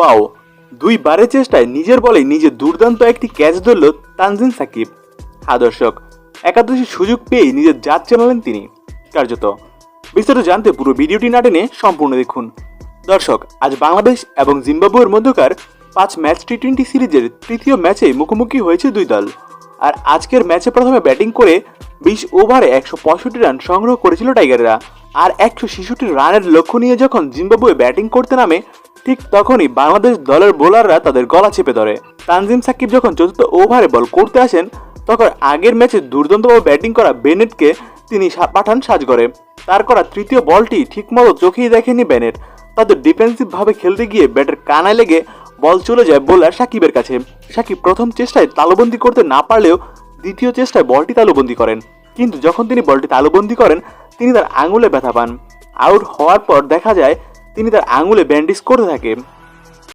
Wow দুই বারের চেষ্টায় নিজের বলে নিজে দুর্দান্ত একটি ক্যাচ ধরল তানজিন সাকিব। হ্যাঁ দর্শক, একাদশী সুযোগ পেয়েই নিজের জাত চালালেন তিনি। কার্যত, বিস্তারিত জানতে পুরো ভিডিওটি না টেনে সম্পূর্ণ দেখুন। দর্শক, আজ বাংলাদেশ এবং জিম্বাবুয়ের মধ্যকার পাঁচ ম্যাচ টি টোয়েন্টি সিরিজের তৃতীয় ম্যাচে মুখোমুখি হয়েছে দুই দল। আর আজকের ম্যাচে প্রথমে ব্যাটিং করে বিশ ওভারে একশো পঁয়ষট্টি রান সংগ্রহ করেছিল টাইগাররা। আর একশো ছেষট্টি রানের লক্ষ্য নিয়ে যখন জিম্বাবুয়ে ব্যাটিং করতে নামে ঠিক তখনই বাংলাদেশ দলের বোলাররা তাদের গলা চেপে ধরে। তানজিম সাকিব যখন চতুর্থ ওভারে বল করতে আসেন, তখন আগের ম্যাচে দুর্দান্তভাবে ব্যাটিং করা বেনেটকে তিনি পাঠান সাজগড়ে তার করা তৃতীয় বলটি ঠিকমতো চোখেই দেখেনি বেনেট। তাদের ডিফেন্সিভ ভাবে খেলতে গিয়ে ব্যাটের কানায় লেগে বল চলে যায় বোলার সাকিবের কাছে। সাকিব প্রথম চেষ্টায় তালুবন্দি করতে না পারলেও দ্বিতীয় চেষ্টায় বলটি তালুবন্দি করেন। কিন্তু যখন তিনি বলটি তালুবন্দি করেন, তিনি তার আঙুলে ব্যথা পান। আউট হওয়ার পর দেখা যায় তিনি তার আঙুলে ব্যান্ডেজ করতে থাকে।